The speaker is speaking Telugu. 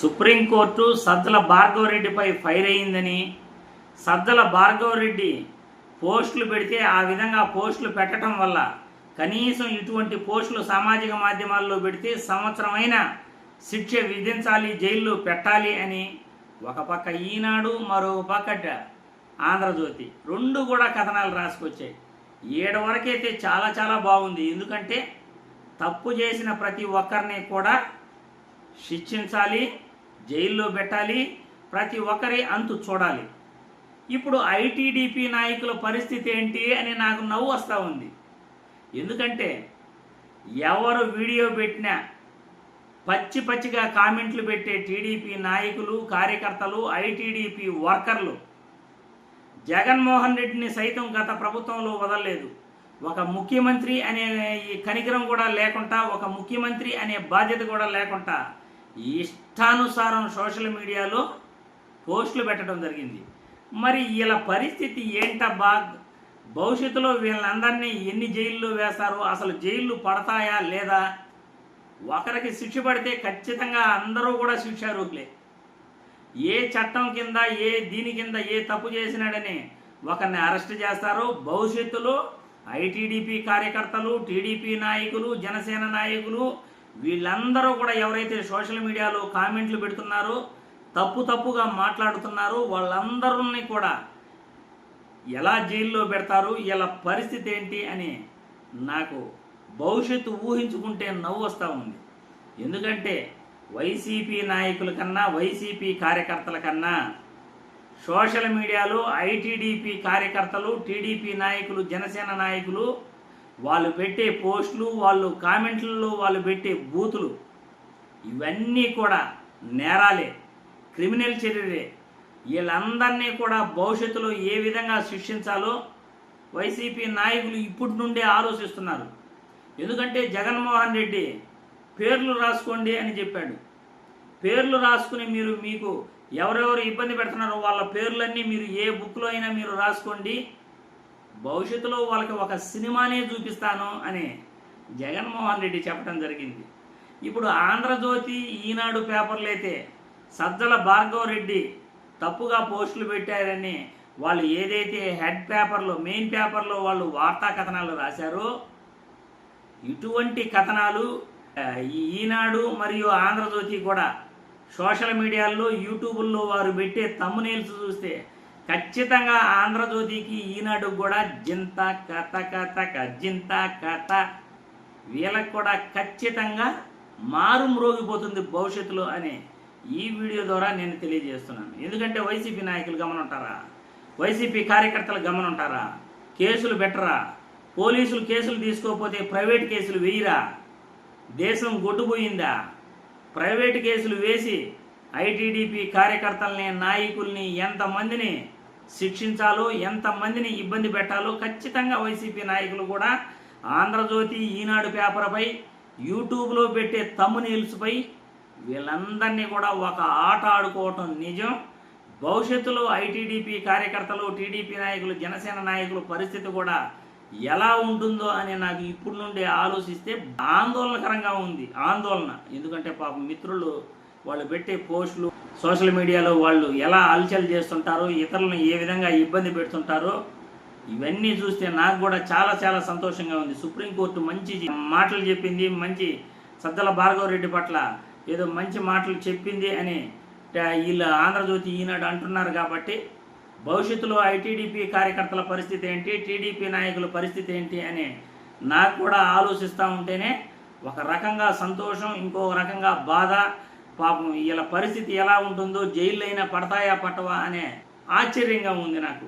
సుప్రీంకోర్టు సజ్జల భార్గవరెడ్డిపై ఫైర్ అయిందని సజ్జల భార్గవరెడ్డి పోస్టులు పెడితే ఆ విధంగా పోస్టులు పెట్టడం వల్ల కనీసం ఇటువంటి పోస్టులు సామాజిక మాధ్యమాల్లో పెడితే సంవత్సరమైన శిక్ష విధించాలి జైల్లో పెట్టాలి అని ఒక పక్క ఈనాడు మరో పక్క ఆంధ్రజ్యోతి. రెండు కూడా కథనాలు రాసుకొచ్చాయి. ఏడు వరకైతే చాలా చాలా బాగుంది. ఎందుకంటే తప్పు చేసిన ప్రతి ఒక్కరిని కూడా శిక్షించాలి జైల్లో పెట్టాలి ప్రతి ఒక్కరి అంతు చూడాలి. ఇప్పుడు ఐటీడీపీ నాయకుల పరిస్థితి ఏంటి అని నాకు నవ్వు వస్తూ ఉంది. ఎందుకంటే ఎవరు వీడియో పెట్టినా పచ్చి పచ్చిగా కామెంట్లు పెట్టే టీడీపీ నాయకులు కార్యకర్తలు ఐటీడీపీ వర్కర్లు జగన్మోహన్ రెడ్డిని సైతం గత ప్రభుత్వంలో వదలలేదు. ఒక ముఖ్యమంత్రి అనే ఈ కనికరం కూడా లేకుండా ఒక ముఖ్యమంత్రి అనే బాధ్యత కూడా లేకుండా ఇష్టానుసారం సోషల్ మీడియాలో పోస్టులు పెట్టడం జరిగింది. మరి వీళ్ళ పరిస్థితి ఏంటబ్బా? భవిష్యత్తులో వీళ్ళందరినీ ఎన్ని జైల్లో వేస్తారో? అసలు జైళ్ళు పడతాయా లేదా? ఒకరికి శిక్ష పడితే ఖచ్చితంగా అందరూ కూడా శిక్షారూపులే ఏ చట్టం కింద ఏ దీని కింద ఏ తప్పు చేసినాడని ఒకరిని అరెస్ట్ చేస్తారో. భవిష్యత్తులో ఐటీడీపీ కార్యకర్తలు టీడీపీ నాయకులు జనసేన నాయకులు వీళ్ళందరూ కూడా ఎవరైతే సోషల్ మీడియాలో కామెంట్లు పెడుతున్నారో తప్పు తప్పుగా మాట్లాడుతున్నారో వాళ్ళందరినీ కూడా ఎలా జైల్లో పెడతారు ఇలా పరిస్థితి ఏంటి అని నాకు భవిష్యత్తు ఊహించుకుంటే నవ్వు వస్తూ ఉంది. ఎందుకంటే వైసీపీ నాయకుల కన్నా వైసీపీ కార్యకర్తల కన్నా సోషల్ మీడియాలో ఐటీడీపీ కార్యకర్తలు టీడీపీ నాయకులు జనసేన నాయకులు వాళ్ళు పెట్టే పోస్టులు వాళ్ళు కామెంట్లలో వాళ్ళు పెట్టే బూతులు ఇవన్నీ కూడా నేరాలే క్రిమినల్ చర్యలే. వీళ్ళందరినీ కూడా భవిష్యత్తులో ఏ విధంగా శిక్షించాలో వైసీపీ నాయకులు ఇప్పటి నుండే ఆలోచిస్తున్నారు. ఎందుకంటే జగన్మోహన్ రెడ్డి పేర్లు రాసుకోండి అని చెప్పాడు. పేర్లు రాసుకుని మీరు మీకు ఎవరెవరు ఇబ్బంది పెడుతున్నారో వాళ్ళ పేర్లన్నీ మీరు ఏ బుక్లో అయినా మీరు రాసుకోండి. భవిష్యత్తులో వాళ్ళకి ఒక సినిమానే చూపిస్తాను అని జగన్మోహన్ రెడ్డి చెప్పడం జరిగింది. ఇప్పుడు ఆంధ్రజ్యోతి ఈనాడు పేపర్లు అయితే సజ్జల భార్గవ రెడ్డి తప్పుగా పోస్టులు పెట్టారని వాళ్ళు ఏదైతే హెడ్ పేపర్లో మెయిన్ పేపర్లో వాళ్ళు వార్తా కథనాలు రాశారో ఇటువంటి కథనాలు ఈనాడు మరియు ఆంధ్రజ్యోతి కూడా సోషల్ మీడియాల్లో యూట్యూబుల్లో వారు పెట్టే తమ్మునేల్స్ చూస్తే ఖచ్చితంగా ఆంధ్రజ్యోతికి ఈనాడు కూడా జింత కథ కథ కజింత కథ వీళ్ళకి కూడా ఖచ్చితంగా మారు మ్రోగిపోతుంది భవిష్యత్తులో అని ఈ వీడియో ద్వారా నేను తెలియజేస్తున్నాను. ఎందుకంటే వైసీపీ నాయకులు గమనుంటారా? వైసీపీ కార్యకర్తలు గమనుంటారా? కేసులు పెట్టరా? పోలీసులు కేసులు తీసుకోకపోతే ప్రైవేట్ కేసులు వేయరా? దేశం గొడ్డుపోయిందా? ప్రైవేట్ కేసులు వేసి ఐటీడీపీ కార్యకర్తల్ని నాయకుల్ని ఎంతమందిని శిక్షించాలో ఎంతమందిని ఇబ్బంది పెట్టాలో ఖచ్చితంగా వైసీపీ నాయకులు కూడా ఆంధ్రజ్యోతి ఈనాడు పేపర్పై యూట్యూబ్లో పెట్టే తమ్మునీల్స్పై వీళ్ళందరినీ కూడా ఒక ఆట ఆడుకోవటం నిజం. భవిష్యత్తులో ఐటీడీపీ కార్యకర్తలు టీడీపీ నాయకులు జనసేన నాయకుల పరిస్థితి కూడా ఎలా ఉంటుందో అని నాకు ఇప్పుడు నుండి ఆలోచిస్తే ఆందోళనకరంగా ఉంది. ఆందోళన. ఎందుకంటే పాప మిత్రులు వాళ్ళు పెట్టే పోస్టులు సోషల్ మీడియాలో వాళ్ళు ఎలా అలచల్ చేస్తుంటారో ఇతరులను ఏ విధంగా ఇబ్బంది పెడుతుంటారో ఇవన్నీ చూస్తే నాకు కూడా చాలా చాలా సంతోషంగా ఉంది. సుప్రీంకోర్టు మంచి మాటలు చెప్పింది మంచి సద్దల భార్గవ రెడ్డి పట్ల ఏదో మంచి మాటలు చెప్పింది అని వీళ్ళు ఆంధ్రజ్యోతి ఈనాడు అంటున్నారు కాబట్టి భవిష్యత్తులో ఐటీడీపీ కార్యకర్తల పరిస్థితి ఏంటి టీడీపీ నాయకుల పరిస్థితి ఏంటి అని నాకు కూడా ఆలోచిస్తూ ఉంటేనే ఒక రకంగా సంతోషం ఇంకో రకంగా బాధ పాపం వీళ్ళ పరిస్థితి ఎలా ఉంటుందో జైల్లో అయినా పడతాయా పట్టవా అనే ఆశ్చర్యంగా ఉంది నాకు.